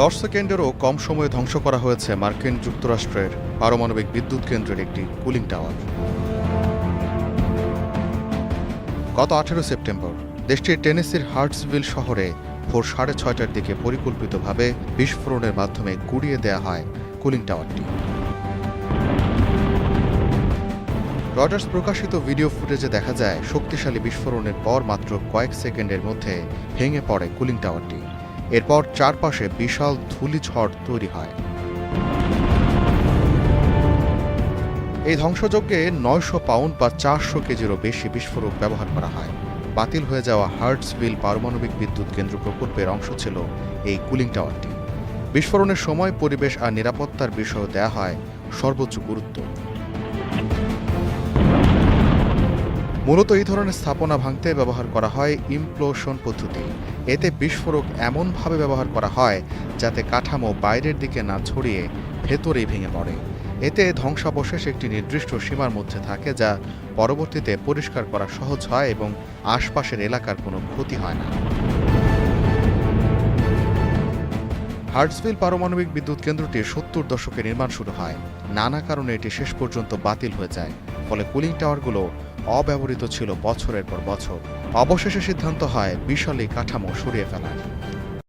দশ সেকেন্ডেরও কম সময়ে ধ্বংস করা হয়েছে মার্কিন যুক্তরাষ্ট্রের পারমাণবিক বিদ্যুৎ কেন্দ্রের একটি কুলিং টাওয়ার। গত আঠেরো সেপ্টেম্বর, দেশটির টেনেসির হার্টসভিল শহরে ভোর সাড়ে ছয়টার দিকে পরিকল্পিতভাবে বিস্ফোরণের মাধ্যমে গুড়িয়ে দেয়া হয় কুলিং টাওয়ারটি। রজার্স প্রকাশিত ভিডিও ফুটেজে দেখা যায়, শক্তিশালী বিস্ফোরণের পর মাত্র কয়েক সেকেন্ডের মধ্যে ভেঙে পড়ে কুলিং টাওয়ারটি। এরপর চারপাশে বিশাল ধূলিঝড় তৈরি হয়। এই ধ্বংসযজ্ঞে নয়শো পাউন্ড বা চারশো কেজিরও বেশি বিস্ফোরক ব্যবহার করা হয়। বাতিল হয়ে যাওয়া হার্টসভিল পারমাণবিক বিদ্যুৎ কেন্দ্র প্রকল্পের অংশ ছিল এই কুলিং টাওয়ারটি। বিস্ফোরণের সময় পরিবেশ আর নিরাপত্তার বিষয় দেয়া হয় সর্বোচ্চ গুরুত্ব। মূলত এই ধরনের স্থাপনা ভাঙতে ব্যবহার করা হয় ইমপ্লোশন পদ্ধতি। এতে বিস্ফোরক এমনভাবে ব্যবহার করা হয় যাতে কাঠামো বাইরের দিকে না ছড়িয়ে ভেতরেই ভেঙে পড়ে। এতে ধ্বংসাবশেষ একটি নির্দিষ্ট সীমার মধ্যে থাকে যা পরবর্তীতে পরিষ্কার করা সহজ হয় এবং আশপাশের এলাকার কোনো ক্ষতি হয় না। হার্টসভিল পারমাণবিক বিদ্যুৎ কেন্দ্রটি সত্তর দশকে নির্মাণ শুরু হয়। নানা কারণে এটি শেষ পর্যন্ত বাতিল হয়ে যায়, ফলে কুলিং টাওয়ারগুলো অব্যবহৃত ছিল বছরের পর বছর। অবশেষে সিদ্ধান্ত হয় বিশাল কাঠামো সরিয়ে ফেলার।